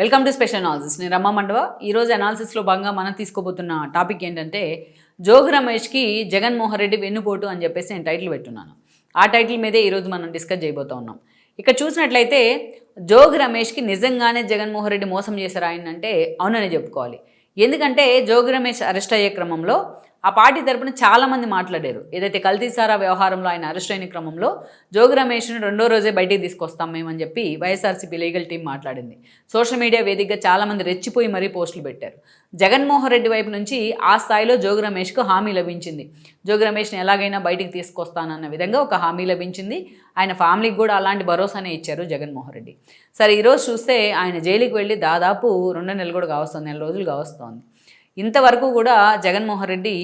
Welcome to special analysis. నేను రమ్మ మండవ. ఈరోజు అనాలిసిస్లో భాగంగా మనం తీసుకోబోతున్న టాపిక్ ఏంటంటే జోగి రమేష్కి జగన్మోహన్ రెడ్డి వెన్నుపోటు అని చెప్పేసి నేను టైటిల్ పెట్టున్నాను. ఆ టైటిల్ మీదే ఈరోజు మనం డిస్కస్ చేయబోతా ఉన్నాం. ఇక్కడ చూసినట్లయితే జోగి రమేష్కి నిజంగానే జగన్మోహన్ రెడ్డి మోసం చేశారు ఆయన అంటే అవునని చెప్పుకోవాలి. ఎందుకంటే జోగి రమేష్ అరెస్ట్ అయ్యే క్రమంలో ఆ పార్టీ తరపున చాలామంది మాట్లాడారు. ఏదైతే కల్తీసారా వ్యవహారంలో ఆయన అరెస్ట్ అయిన క్రమంలో జోగి రమేష్ను రెండో రోజే బయటికి తీసుకొస్తాం మేమని చెప్పి వైఎస్ఆర్సీపీ లీగల్ టీం మాట్లాడింది. సోషల్ మీడియా వేదికగా చాలామంది రెచ్చిపోయి మరీ పోస్టులు పెట్టారు. జగన్మోహన్ రెడ్డి వైపు నుంచి ఆ స్థాయిలో జోగి రమేష్కు హామీ లభించింది. జోగి రమేష్ని ఎలాగైనా బయటికి తీసుకొస్తానన్న విధంగా ఒక హామీ లభించింది. ఆయన ఫ్యామిలీకి కూడా అలాంటి భరోసానే ఇచ్చారు జగన్మోహన్ రెడ్డి. సరే ఈరోజు చూస్తే ఆయన జైలుకి వెళ్ళి దాదాపు రెండు నెలలు కూడా కావస్తుంది నెల రోజులు కావస్తుంది. ఇంతవరకు కూడా జగన్మోహన్ రెడ్డి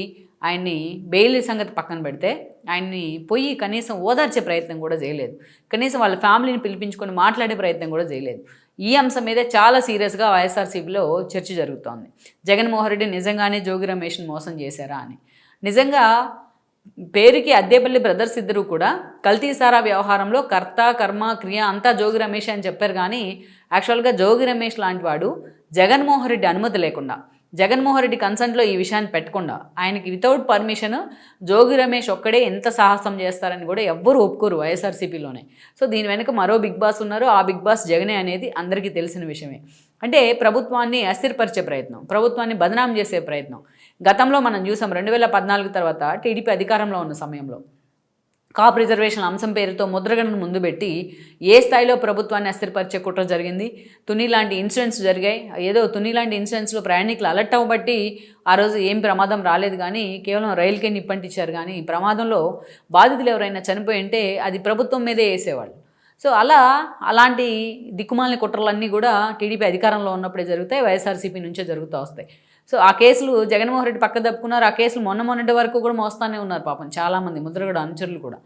ఆయన్ని బెయిల్ సంగతి పక్కన పెడితే ఆయన్ని పోయి కనీసం ఓదార్చే ప్రయత్నం కూడా చేయలేదు. కనీసం వాళ్ళ ఫ్యామిలీని పిలిపించుకొని మాట్లాడే ప్రయత్నం కూడా చేయలేదు. ఈ అంశం మీదే చాలా సీరియస్గా వైఎస్ఆర్సీపీలో చర్చ జరుగుతోంది. జగన్మోహన్ రెడ్డి నిజంగానే జోగి రమేష్ని మోసం చేశారా అని. నిజంగా పేరుకి అద్దేపల్లి బ్రదర్స్ ఇద్దరు కూడా కల్తీసారా వ్యవహారంలో కర్త కర్మ క్రియ అంతా జోగి రమేష్ అని చెప్పారు కానీ యాక్చువల్గా జోగి రమేష్ లాంటి వాడు జగన్మోహన్ రెడ్డి అనుమతి లేకుండా జగన్మోహన్ రెడ్డి కన్సర్న్లో ఈ విషయాన్ని పెట్టకుండా ఆయనకి వితౌట్ పర్మిషన్ జోగి రమేష్ ఒక్కడే ఎంత సాహసం చేస్తారని కూడా ఎవ్వరు ఒప్పుకోరు వైఎస్ఆర్సీపీలోనే. సో దీని వెనుక మరో బిగ్ బాస్ ఉన్నారు. ఆ బిగ్ బాస్ జగనే అనేది అందరికీ తెలిసిన విషయమే. అంటే ప్రభుత్వాన్ని అస్థిరపరిచే ప్రయత్నం ప్రభుత్వాన్ని బదనాం చేసే ప్రయత్నం. గతంలో మనం చూసాం రెండు వేల పద్నాలుగు తర్వాత టీడీపీ అధికారంలో ఉన్న సమయంలో కాప్ రిజర్వేషన్ అంశం పేరుతో ముద్రగడను ముందు పెట్టి ఏ స్థాయిలో ప్రభుత్వాన్ని అస్థిరపరిచే కుట్ర జరిగింది? తుని లాంటి ఇన్సిడెంట్స్ జరిగాయి. ఏదో తుని లాంటి ఇన్సిడెంట్స్లో ప్రయాణికులు అలర్ట్ అవ్వబట్టి ఆ రోజు ఏం ప్రమాదం రాలేదు కానీ కేవలం రైలుకే నిప్పంటించారు కానీ ప్రమాదంలో బాధితులు ఎవరైనా చనిపోయి ఉంటే అది ప్రభుత్వం మీదే వేసేవాళ్ళు. సో అలా అలాంటి దిక్కుమాలిన కుట్రలన్నీ కూడా టీడీపీ అధికారంలో ఉన్నప్పుడే జరుగుతాయి వైఎస్ఆర్సీపీ నుంచే జరుగుతూ వస్తాయి. సో ఆ కేసులు జగన్మోహన్ రెడ్డి పక్క దప్పుకున్నారు. ఆ కేసులు మొన్న మొన్నటి వరకు కూడా మోస్తానే ఉన్నారు పాపం చాలామంది ముద్రగడ అనుచరులు కూడా.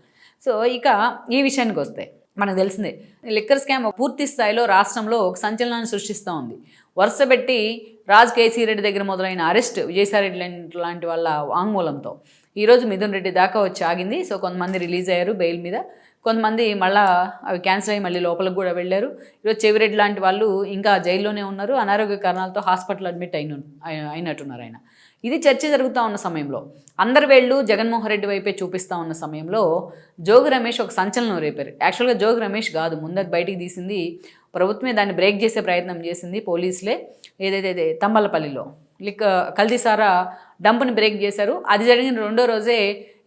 సో ఇక ఈ విషయానికి వస్తే మనకు తెలిసిందే లిక్కర్ స్కామ్ పూర్తి స్థాయిలో రాష్ట్రంలో ఒక సంచలనాన్ని సృష్టిస్తూ ఉంది. వరుస పెట్టి రాజ్ కేసీ రెడ్డి దగ్గర మొదలైన అరెస్ట్ విజయసాయిరెడ్డి లాంటి వాళ్ళ వాంగ్మూలంతో ఈరోజు మిథున్ రెడ్డి దాకా వచ్చి ఆగింది. సో కొంతమంది రిలీజ్ అయ్యారు బెయిల్ మీద. కొంతమంది మళ్ళా అవి క్యాన్సిల్ అయ్యి మళ్ళీ లోపలికి కూడా వెళ్ళారు. ఈరోజు చెవిరెడ్డి లాంటి వాళ్ళు ఇంకా జైల్లోనే ఉన్నారు. అనారోగ్య కారణాలతో హాస్పిటల్ అడ్మిట్ అయిన అయినట్టున్నారు ఆయన. ఇది చర్చ జరుగుతూ ఉన్న సమయంలో అందరి వేళ్ళు జగన్మోహన్ రెడ్డి వైపే చూపిస్తూ ఉన్న సమయంలో జోగి రమేష్ ఒక సంచలనం రేపారు. యాక్చువల్గా జోగి రమేష్ కాదు ముందర బయటికి తీసింది ప్రభుత్వమే దాన్ని బ్రేక్ చేసే ప్రయత్నం చేసింది పోలీసులే. ఏదైతే తంబలపల్లిలో లిక్ కల్తీసారా డంప్ని బ్రేక్ చేశారు. అది జరిగిన రెండో రోజే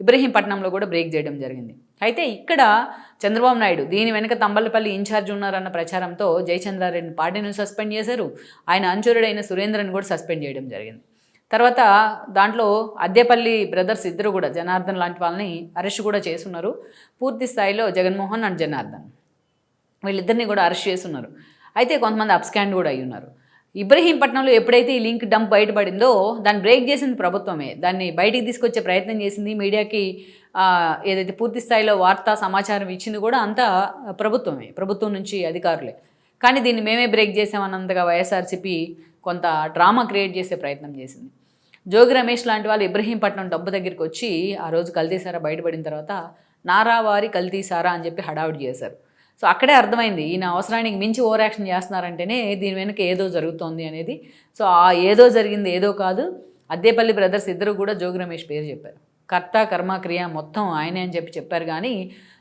ఇబ్రహీంపట్నంలో కూడా బ్రేక్ చేయడం జరిగింది. అయితే ఇక్కడ చంద్రబాబు నాయుడు దీని వెనుక తంబలపల్లి ఇన్ఛార్జ్ ఉన్నారన్న ప్రచారంతో జయచంద్రారెడ్డిని పార్టీని సస్పెండ్ చేశారు. ఆయన అంచురుడైన సురేంద్రని కూడా సస్పెండ్ చేయడం జరిగింది. తర్వాత దాంట్లో అద్దెపల్లి బ్రదర్స్ ఇద్దరు కూడా జనార్దన్ లాంటి వాళ్ళని అరెస్ట్ కూడా చేస్తున్నారు. పూర్తి స్థాయిలో జగన్మోహన్ అండ్ జనార్దన్. వీళ్ళిద్దరిని కూడా అరెస్ట్ చేస్తున్నారు. అయితే కొంతమంది అప్స్కాండ్ కూడా అయి ఉన్నారు ఇబ్రహీంపట్నంలో ఎప్పుడైతే ఈ లింక్ డంప్ బయటపడిందో దాన్ని బ్రేక్ చేసింది ప్రభుత్వమే. దాన్ని బయటికి తీసుకొచ్చే ప్రయత్నం చేసింది. మీడియాకి ఏదైతే పూర్తి స్థాయిలో వార్తా సమాచారం ఇచ్చింది కూడా అంతా ప్రభుత్వమే. ప్రభుత్వం నుంచి అధికారులే. కానీ దీన్ని మేమే బ్రేక్ చేసామన్నంతగా వైఎస్ఆర్సీపీ కొంత డ్రామా క్రియేట్ చేసే ప్రయత్నం చేసింది. జోగి రమేష్ లాంటి వాళ్ళు ఇబ్రహీంపట్నం డబ్బు దగ్గరికి వచ్చి ఆ రోజు కల్తీసారా బయటపడిన తర్వాత నారావారి కల్తీసారా అని చెప్పి హడావుడి చేశారు. సో అక్కడే అర్థమైంది. ఈయన అవసరానికి మించి ఓవర్ యాక్షన్ చేస్తున్నారంటేనే దీని వెనుక ఏదో జరుగుతోంది అనేది. సో ఆ ఏదో జరిగింది ఏదో కాదు. అద్దేపల్లి బ్రదర్స్ ఇద్దరు కూడా జోగి రమేష్ పేరు చెప్పారు. కర్త కర్మ క్రియ మొత్తం ఆయనే అని చెప్పి చెప్పారు కానీ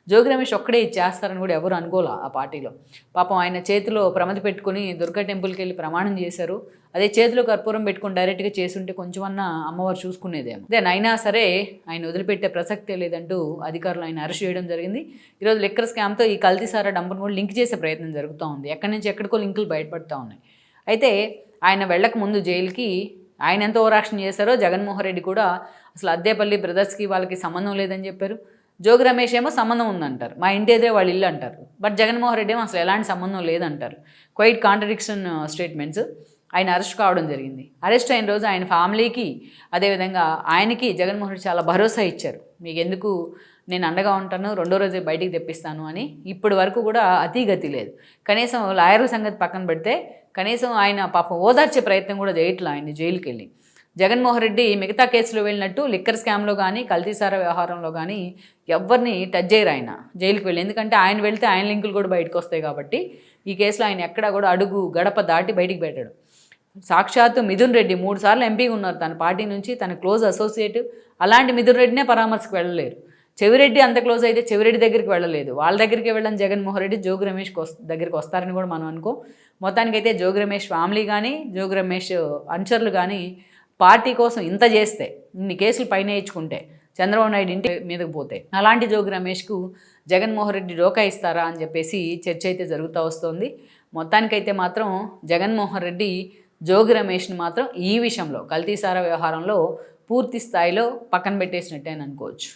జోగి రమేష్ ఒక్కడే ఇది చేస్తారని కూడా ఎవరు అనుకోలే ఆ పార్టీలో. పాపం ఆయన చేతిలో ప్రమది పెట్టుకుని దుర్గా టెంపుల్కి వెళ్ళి ప్రమాణం చేశారు. అదే చేతిలో కర్పూరం పెట్టుకుని డైరెక్ట్గా చేసుంటే కొంచెమన్నా అమ్మవారు చూసుకునేదేమో. దెన్ అయినా సరే ఆయన వదిలిపెట్టే ప్రసక్తే లేదంటూ అధికారులు ఆయన అరెస్ట్ చేయడం జరిగింది. ఈరోజు లెక్కర్ స్కామ్తో ఈ కల్తీసారా డంపర్ కూడా లింక్ చేసే ప్రయత్నం జరుగుతూ ఉంది. ఎక్కడి నుంచి ఎక్కడికో లింకులు బయటపడుతూ ఉన్నాయి. అయితే ఆయన వెళ్ళక ముందు జైలుకి ఆయన ఎంత ఓరాక్షన్ చేశారో జగన్మోహన్ రెడ్డి కూడా అసలు అద్దేపల్లి బ్రదర్స్కి వాళ్ళకి సంబంధం లేదని చెప్పారు. జోగి రమేష్ ఏమో సంబంధం ఉందంటారు. మా ఇంటి ఎదురే వాళ్ళ ఇల్లు అంటారు. బట్ జగన్మోహన్ రెడ్డి ఏమో అసలు ఎలాంటి సంబంధం లేదంటారు. క్వైట్ కాంట్రడిక్షన్ స్టేట్మెంట్స్ ఆయన అరెస్ట్ కావడం జరిగింది. అరెస్ట్ అయిన రోజు ఆయన ఫ్యామిలీకి అదేవిధంగా ఆయనకి జగన్మోహన్ రెడ్డి చాలా భరోసా ఇచ్చారు. మీకు ఎందుకు నేను అండగా ఉంటాను రెండో రోజే బయటికి తెప్పిస్తాను అని ఇప్పటి వరకు కూడా అతీగతి లేదు. కనీసం లాయర్ల సంగతి పక్కన పెడితే కనీసం ఆయన పాపం ఓదార్చే ప్రయత్నం కూడా చేయట్లా ఆయన జైలుకి వెళ్ళి జగన్మోహన్ రెడ్డి మిగతా కేసులో వెళ్ళినట్టు లిక్కర్ స్కామ్లో కానీ కల్తీసార వ్యవహారంలో కానీ ఎవరిని టచ్ చేయరు ఆయన. జైలుకి వెళ్ళి. ఎందుకంటే ఆయన వెళ్తే ఆయన లింకులు కూడా బయటకు వస్తాయి కాబట్టి ఈ కేసులో ఆయన ఎక్కడా కూడా అడుగు గడప దాటి బయటికి పెట్టాడు. సాక్షాత్తు మిథున్ రెడ్డి మూడు సార్లు ఎంపీగా ఉన్నారు. తన పార్టీ నుంచి తన క్లోజ్ అసోసియేట్ అలాంటి మిథున్ రెడ్డినే పరామర్శకు వెళ్ళలేరు. చెవిరెడ్డి అంత క్లోజ్ అయితే చెవిరెడ్డి దగ్గరికి వెళ్ళలేదు. వాళ్ళ దగ్గరికి వెళ్ళని జగన్మోహన్ రెడ్డి జోగి రమేష్ దగ్గరికి వస్తారని కూడా మనం అనుకో మొత్తానికైతే జోగి రమేష్ ఫ్యామిలీ కానీ జోగి రమేష్ అనుచరులు కానీ పార్టీ కోసం ఇంత చేస్తే ఇన్ని కేసులు పైన ఇచ్చుకుంటే చంద్రబాబు నాయుడు ఇంటి మీదకి పోతే అలాంటి జోగి రమేష్కు జగన్మోహన్ రెడ్డి డోకా ఇస్తారా అని చెప్పేసి చర్చ అయితే జరుగుతూ వస్తుంది. మొత్తానికైతే మాత్రం జగన్మోహన్ రెడ్డి జోగి రమేష్ని మాత్రం ఈ విషయంలో కల్తీసార వ్యవహారంలో పూర్తి స్థాయిలో పక్కన పెట్టేసినట్టే అని అనుకోవచ్చు